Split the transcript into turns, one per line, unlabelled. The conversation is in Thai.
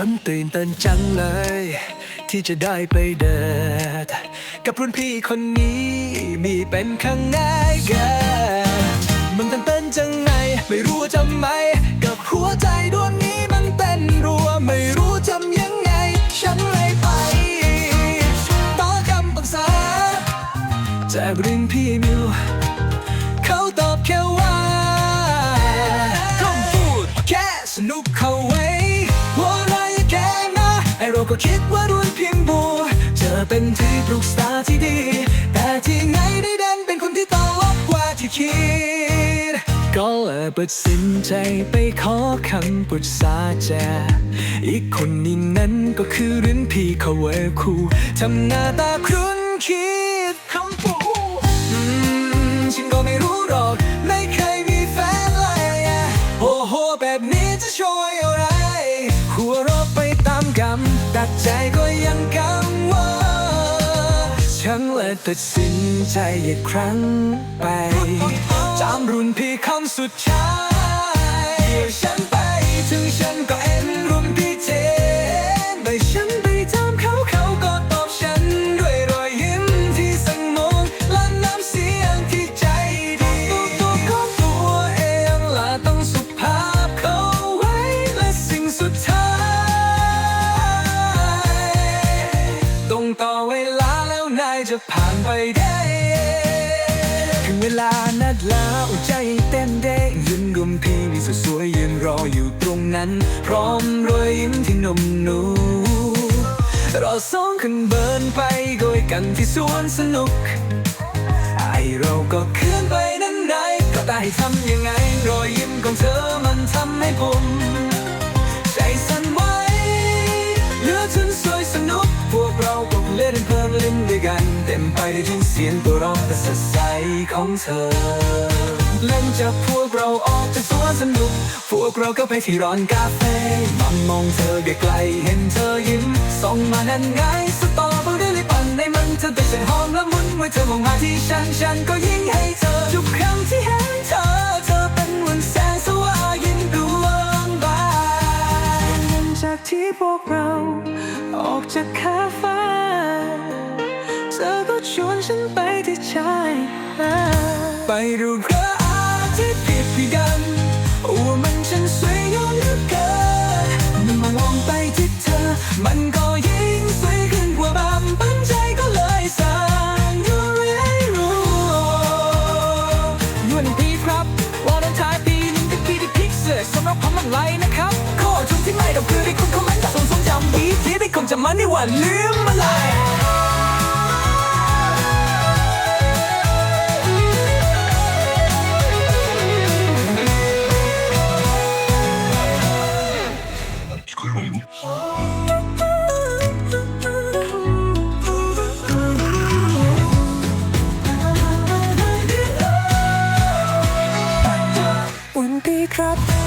ตื่นเต้นจังเลย ที่จะได้ไปเดินกับรุ่นพี่คนนี้มีเป็นครั้งแรกกันมันเต้นเต้นจังไง ไม่รู้ทำไม กับหัวใจดวงนี้มันเต้นรัวไม่รู้ทำยังไง ฉันเลยไปต่อคำปรึกษาจากรุ่นพี่มิวเขาตอบแค่ว่าคำพูดแค่สนุกเข้าว้หั ก็คิดว่ารุ่นเพียงบัวจะเป็นที่ปรึกษาที่ดี แต่ที่ไงได้ดันเป็นคนที่ตลกกว่าที่คิด ก็เลยตัดสินใจไปขอคำปรึกษาจากอีกคนนี้นั้นก็คือรุ่นพี่เขาเวคูทำหน้าตาครู ใจก็ยังกังวลฉันเลยตัดสินใจอีกครั้งไปจำรุ่นพี่คำสุดท้ายเดี๋ยวฉันไปถึงฉันก็ จะผ่านไปได้ถึงเวลานัดแล้วใจเต้นเด้งยืนรุมพี่นี่สวยๆยืนรออยู่ตรงนั้น พร้อมรอยยิ้มที่นมนูเราสองคนเบินไปโดยกันที่สวนสนุก ไอเราก็เคลื่อนไปนั้นไหนก็ได้ทำยังไง รอยยิ้มของเธอมันทำให้ผมใจสั่นไหวเหลือถึงสวยสนุก พวกเราก็เล่นเพลินเล่นด้วยกัน ต็มไปด้วยทั้งเสียงตัวร้องแต่สดใสของเธอ เล่นจากพวกเราออกจากสวนสนุก พวกเราก็ไปที่ร้านกาแฟมามองเธอไกลๆเห็นเธอยิ้มส่องมานั่นไงสตอเบอรี่ปั่นในมันเธอแต่ฉันหอมละมุนเมื่อเธอมองมาที่ฉันฉันก็ยิ่งให้เธอทุกครั้งที่เห็นเธอเธอเป็นวันแสงสว่างยิ่งดวงบานหลังจากที่พวกเราออกจากคาเฟ่ อก็ชวนฉันไปที่ชายหาดไปดูพระอาทิตย์ติดพิกันว่ามันฉันสวยงามเหลือเกินมอมามองไปที่เธอ มันก็ยิ่งสวยขึ้นกว่าบำปันใจก็เลยสั่งยูเรรู้ยวนดีครับวาเลนไทน์ปีหนึงก็กี่ที่พิกเซอร์สำหรับความมันไหลนะครับขอชมที่ไม่ต้องคือที่คุณคอมเมนต์ส่งทรงจำดีที่ได้คงจะมันในวันลืมมาเลย ครับ